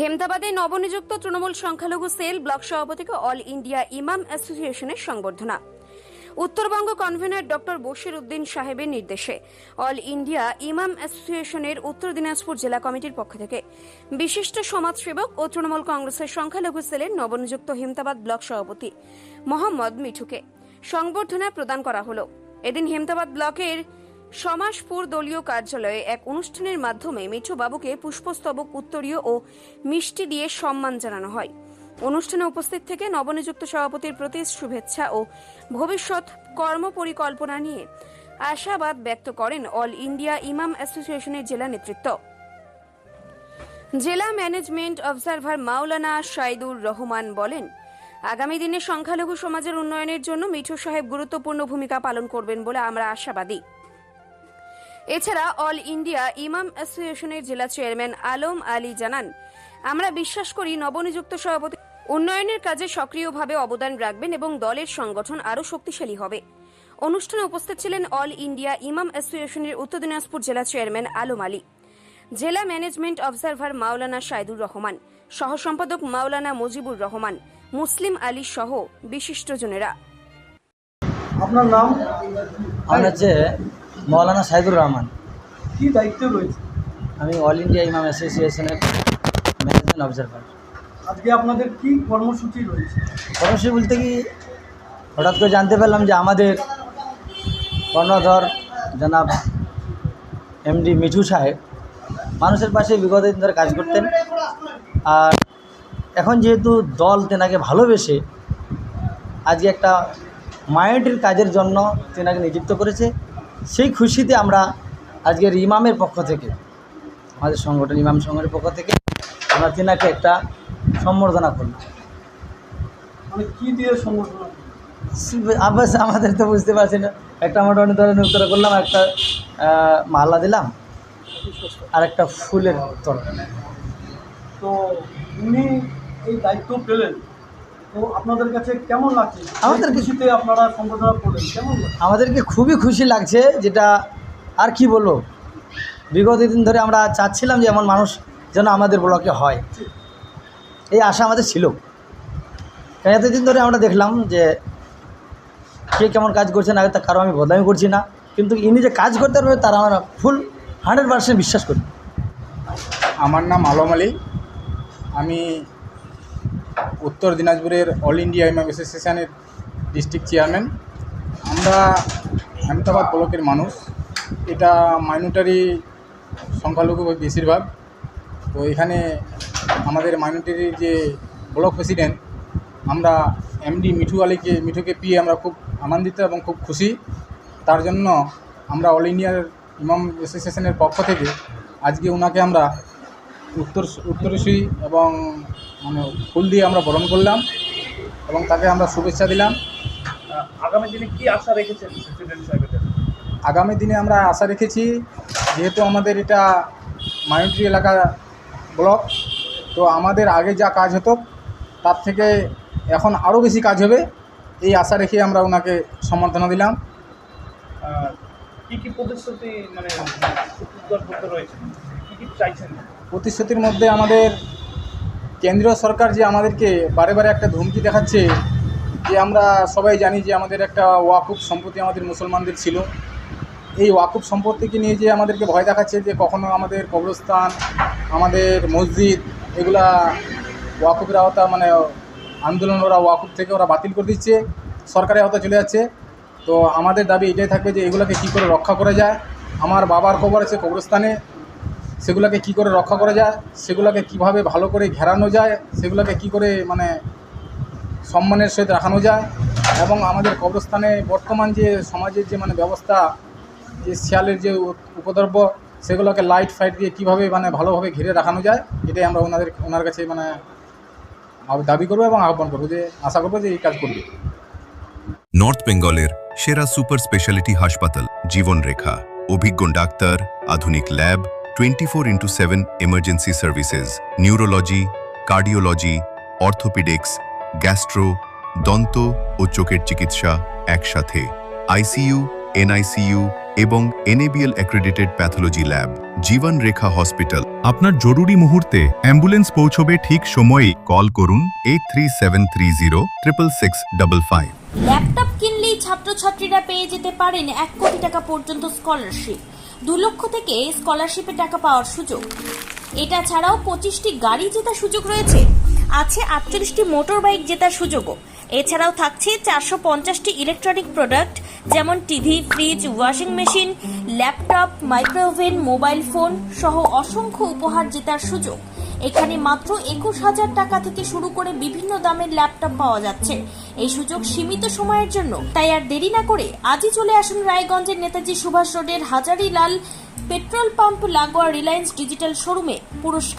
হেমদাবাদে নবনিযুক্ত তৃণমূল সংখ্যালঘু cell block সভাপতিকে অল ইন্ডিয়া ইমাম অ্যাসোসিয়েশনের সংবর্ধনা। উত্তরবঙ্গ কনভেনর ডক্টর বশির উদ্দিন সাহেবের নির্দেশে অল ইন্ডিয়া ইমাম অ্যাসোসিয়েশনের উত্তর দিনাজপুর জেলা কমিটির পক্ষ থেকে বিশিষ্ট সমাজসেবক ও তৃণমূল কংগ্রেসের সংখ্যালঘু সেলের নবনিযুক্ত হেমতাবাদ ব্লক সভাপতি মোহাম্মদ মিঠুকে সংবর্ধনা প্রদান করা হলো। এদিন হেমতাবাদ ব্লকের সমাজপুর দলীয় কার্যালয়ে এক অনুষ্ঠানের মাধ্যমে মিঠু বাবুকে পুষ্পস্তবক, উত্তরীয় ও মিষ্টি দিয়ে সম্মান জানানো হয়। অনুষ্ঠানে উপস্থিত থেকে নবনিযুক্ত সভাপতির প্রতি শুভেচ্ছা ও ভবিষ্যৎ কর্মপরিকল্পনা নিয়ে আশাবাদ ব্যক্ত করেন অল ইন্ডিয়া ইমাম অ্যাসোসিয়েশনের জেলা নেতৃত্ব। জেলা ম্যানেজমেন্ট অবজারভার মাওলানা সাইদুর রহমান বলেন, আগামী দিনে সংখ্যালঘু সমাজের উন্নয়নের জন্য মিঠু সাহেব গুরুত্বপূর্ণ ভূমিকা পালন করবেন বলে আমরা আশাবাদী। এছাড়া অল ইন্ডিয়া ইমাম অ্যাসোসিয়েশনের জেলা চেয়ারম্যান আলম আলী জানান আমরা বিশ্বাস করি নবনিযুক্ত সভাপতি উন্নয়নের কাজে সক্রিয়ভাবে অবদান রাখবেন এবং দলের সংগঠন আরও শক্তিশালী হবে। অনুষ্ঠানে উপস্থিত ছিলেন অল ইন্ডিয়া ইমাম অ্যাসোসিয়েশনের উত্তর দিনাজপুর জেলা চেয়ারম্যান আলম আলী জেলা ম্যানেজমেন্ট অবজারভার মাওলানা সাইদুর রহমান সহ সম্পাদক মাওলানা মুজিবুর রহমান মুসলিম আলী সহ বিশিষ্টজনেরা। আপনার নাম? আমার হচ্ছে মৌলানা সাইদুর রহমান। কি দায়িত্ব রয়েছে? আমি অল ইন্ডিয়া ইমাম অ্যাসোসিয়েশনের ম্যানেজমেন্ট অবজারভার আজকে আপনাদের কি কর্মসূচি রয়েছে? কর্মসূচি বলতে কি হঠাৎ করে জানতে পারলাম যে আমাদের কর্ণধর জনাব এমডি মিঠু সাহেব মানুষের পাশে বিগত দিন ধরে কাজ করতেন। আর এখন যেহেতু দল তেনাকে ভালোবেসে আজকে একটা মাইনরিটির কাজের জন্য তেনাকে নিযুক্ত করেছে সেই খুশিতে আমরা আজকের ইমামের পক্ষ থেকে আমাদের সংগঠন ইমাম সংগঠনের পক্ষ থেকে আমরা তেনাকে একটা সম্বর্ধনা করলাম মানে কি দিয়ে সংগঠন আবাস আমাদের তো বুঝতে পারছি না একটা মোটামুটি ধরনের উত্তর করলাম একটা মালা দিলাম আর একটা ফুলের তরকা তো উনি এই দায়িত্ব পেলেন। তো আপনাদের কাছে কেমন লাগছে? আমাদের এই কিছু- খুশিতে আপনারা সম্বর্ধনা করলেন কেমন আমাদেরকে খুবই খুশি লাগছে যেটা আর কি বলব? বিগত দিন ধরে আমরা চাচ্ছিলাম যে এমন মানুষ যেন আমাদের ব্লকে হয়। এই আশা আমাদের ছিল। এতদিন ধরে আমরা দেখলাম যে কে কেমন কাজ করছে না তা কারও আমি বদনামি করছি না। কিন্তু ইনি যে কাজ করতে পারবে তার আমরা ফুল হান্ড্রেড পার্সেন্ট বিশ্বাস করি। আমার নাম আলম আলী। আমি উত্তর দিনাজপুরের অল ইন্ডিয়া ইমাম অ্যাসোসিয়েশনের ডিস্ট্রিক্ট চেয়ারম্যান। আমরা আহমেদাবাদ ব্লকের মানুষ। এটা মাইনরিটারি সংখ্যালঘু বেশিরভাগ। তো এখানে আমাদের মাইনরিটির যে ব্লক প্রেসিডেন্ট আমরা এমডি মিঠু আলীকে, মিঠুকে পেয়ে আমরা খুব আনন্দিত এবং খুব খুশি। তার জন্য আমরা অল ইন্ডিয়ার ইমাম অ্যাসোসিয়েশনের পক্ষ থেকে আজকে ওনাকে আমরা উত্তর উত্তরসূরি এবং মানে ফুল দিয়ে আমরা বরণ করলাম এবং তাকে আমরা শুভেচ্ছা দিলাম। আগামী দিনে কি আশা রেখেছেন প্রেসিডেন্ট সাহেবের আগামী দিনে আমরা আশা রেখেছি যেহেতু আমাদের এটা মাইনরিটি এলাকা ব্লক তো আমাদের আগে যা কাজ হতো তার থেকে এখন আরও বেশি কাজ হবে এই আশা রেখে আমরা ওনাকে সম্বর্ধনা দিলাম। কি কি প্রতিশ্রুতি মানে রয়েছে? কি কি চাইছেন? প্রতিশ্রুতির মধ্যে আমাদের কেন্দ্রীয় সরকার যে আমাদেরকে বারে বারে একটা ধমকি দেখাচ্ছে, যে আমরা সবাই জানি যে আমাদের একটা ওয়াকুফ সম্পত্তি আমাদের মুসলমানদের ছিল। এই ওয়াকুফ সম্পত্তিকে নিয়ে যে আমাদেরকে ভয় দেখাচ্ছে, যে কখনো আমাদের কবরস্থান, আমাদের মসজিদ, এগুলা ওয়াকুফের আওতা মানে আন্দোলন ওরা ওয়াকুফ থেকে ওরা বাতিল করে দিচ্ছে, সরকারের আওতা চলে যাচ্ছে। তো আমাদের দাবি এটাই থাকবে যে এগুলোকে কী করে রক্ষা করা যায়? আমার বাবার কবর আছে কবরস্থানে সেগুলোকে কি করে রক্ষা করা যায়, সেগুলোকে কীভাবে ভালো করে ঘেরানো যায়, সেগুলোকে কি করে মানে সম্মানের সহিত রাখানো যায় এবং আমাদের কবরস্থানে বর্তমান যে সমাজের যে মানে ব্যবস্থা, যে শিয়ালের যে উপ- উপদ্রব্য সেগুলোকে লাইট ফাইট দিয়ে কীভাবে মানে ভালোভাবে ঘিরে রাখানো যায়, এটাই আমরা ওনাদের, ওনার কাছে মানে দাবি করব এবং আহ্বান করব যে, আশা করব যে এই কাজ করবে। নর্থ বেঙ্গলের সেরা সুপার স্পেশালিটি হাসপাতাল, জীবনরেখা। অভিজ্ঞ ডাক্তার, আধুনিক lab twenty four into seven emergency services neurology cardiology orthopaedics gastro দন্ত ও চোখের চিকিৎসা একসাথে। আইসিইউ এনআইসিইউ এবং NABL accredited pathology lab Jibon Rekha hospital আপনার জরুরি মুহূর্তে অ্যাম্বুলেন্স পৌঁছবে ঠিক সময়েই কল করুন eight three seven three zero triple six double five laptop কিনলেই ছাত্রছাত্রীরা পেয়ে যেতে পারেন এক কোটি টাকা পর্যন্ত স্কলারশিপ দু লক্ষ থেকে স্কলারশিপে টাকা পাওয়ার সুযোগ। এটা ছাড়াও পঁচিশটি গাড়ি জেতার সুযোগ রয়েছে। আছে আটচল্লিশটি মোটর বাইক জেতার সুযোগও। এছাড়াও থাকছে চারশো পঞ্চাশটি ইলেকট্রনিক প্রোডাক্ট, যেমন TV, fridge, washing machine, laptop, micro oven, mobile phone সহ অসংখ্য উপহার জেতার সুযোগ। এখানে মাত্র একুশ হাজার টাকা থেকে শুরু করে বিভিন্ন দামের ল্যাপটপ পাওয়া যাচ্ছে। এই সুযোগ সীমিত সময়ের জন্য। তাই আর দেরি না করে আজই চলে আসুন রায়গঞ্জের নেতাজি সুভাষ রোডের হাজারিলাল পেট্রোল পাম্প লাগোয়া রিলায়েন্স ডিজিটাল শোরুমে। পুরস্কার